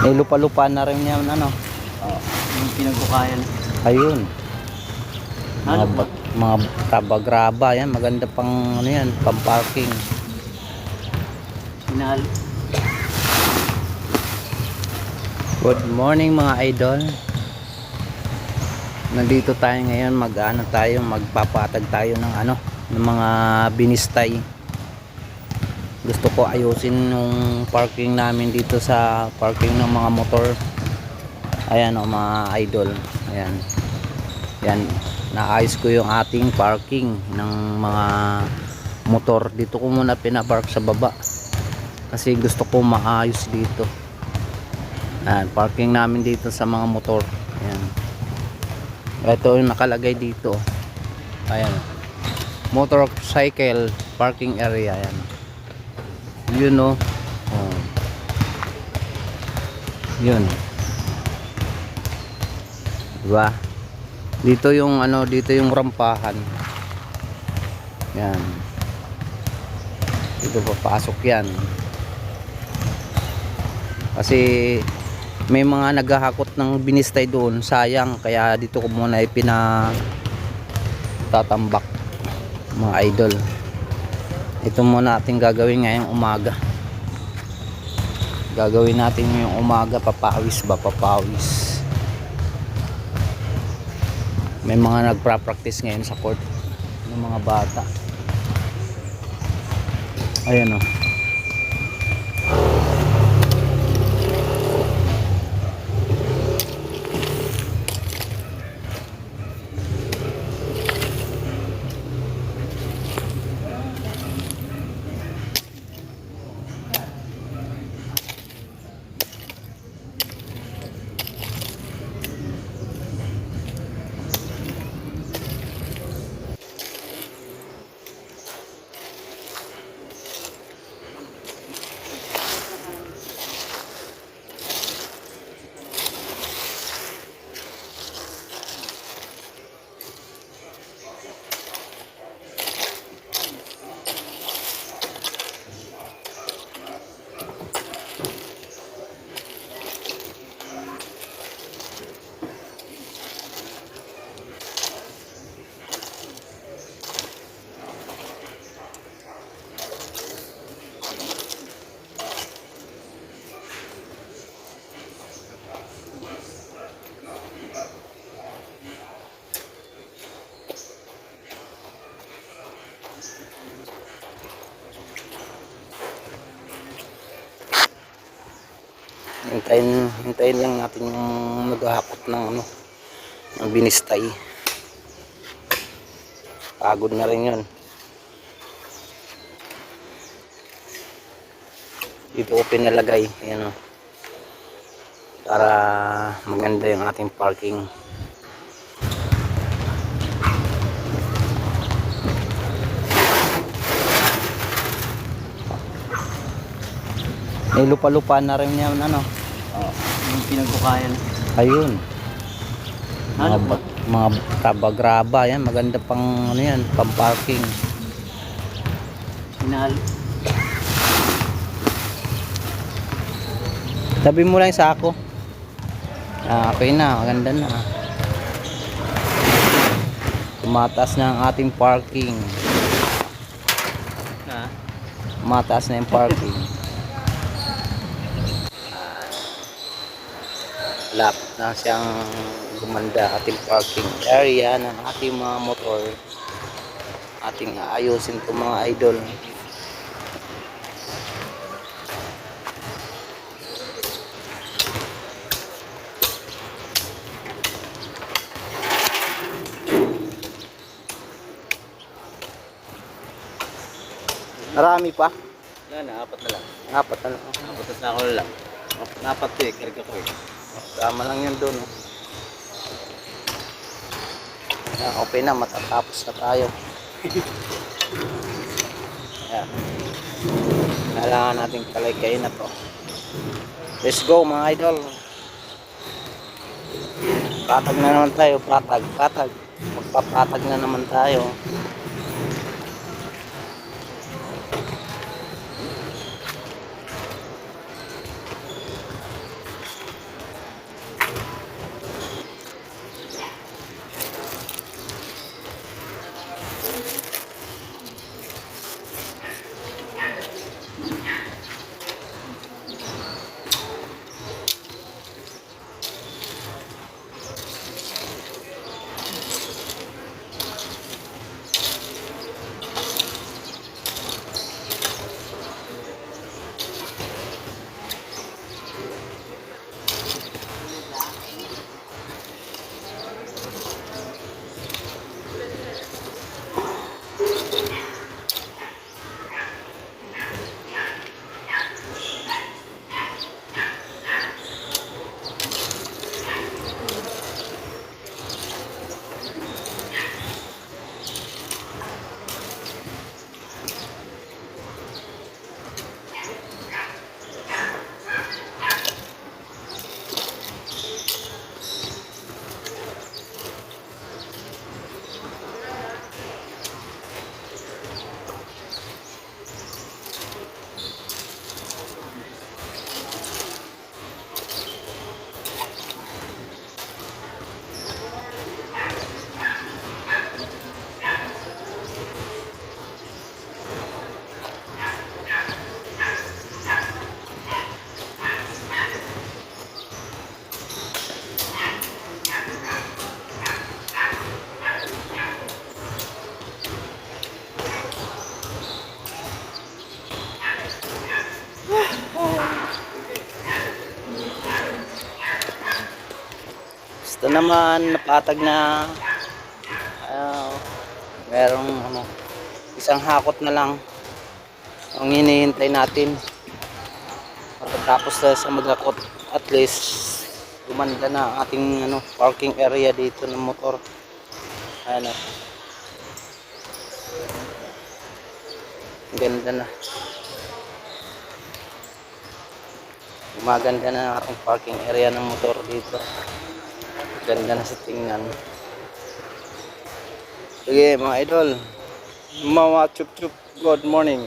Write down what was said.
May lupa-lupa na rin yan, ano. Oo. Yung pinagbukayan. Ayun. Mga, Ano ba? ba- mga graba-graba yan. Maganda pang, ano yan, pang parking. Inal. Good morning mga idol. Nandito tayo ngayon mag-ano tayo, magpapatag tayo ng ano, ng mga binistay. Gusto ko ayusin yung parking namin dito sa parking ng mga motor. Ayan o mga idol. Ayan. Yan. Naayos ko yung ating parking ng mga motor. Dito ko muna pinapark sa baba. Kasi gusto ko maayos dito. Ayan, parking namin dito sa mga motor. Ayan. Ito yung nakalagay dito. Ayan. Motorcycle parking area. Ayan. Yun no. Oh. Yun. Diba? Dito yung ano, dito yung rampahan. Yan. Dito papasok yan. Kasi may mga naghahakot ng binistay doon sayang kaya dito ko muna ipina tatambak mga idol ito muna ating gagawin ngayong umaga. Gagawin natin yung umaga papawis ba? Papawis. May mga nagpa-practice ngayon sa court ng mga bata. Ayan o hintayin, hintayin lang natin yung naghahakot ng ano ng binistay. Pagod na rin yun. Dito ko pinalagay yan o. Para maganda yung ating parking. May lupa-lupa na rin yan ano Oo. Yung pinagbukayan. ayun mga, Ano ba? mga graba-graba yan maganda pang ano yan pang parking Inal. Tabi mo lang yung sako. Ah, okay na, maganda na. Tumataas na ang ating parking. Ha? Tumataas na yung parking. Lapit na siyang gumanda ating parking area ng ating mga motor. Ating aayusin to mga idol. Marami pa. Wala na, apat na lang. Apat na lang. Apat na ako na lang. Apat to eh, karga ko eh. Tama lang yun doon. Yan, okay na, matatapos na tayo. Yan. Kailangan natin kalay na to. Let's go mga idol. Patag na naman tayo, patag, patag. Magpapatag na naman tayo. Ito naman, napatag na ah, merong ano, isang hakot na lang ang hinihintay natin. Pagkatapos na sa magakot, at least gumanda na ang ating ano, parking area dito ng motor. Ayan na. Ganda na. Gumaganda na ang parking area ng motor dito. Ganda na sa tingnan. Sige mga idol. Mama chup chup. Good morning.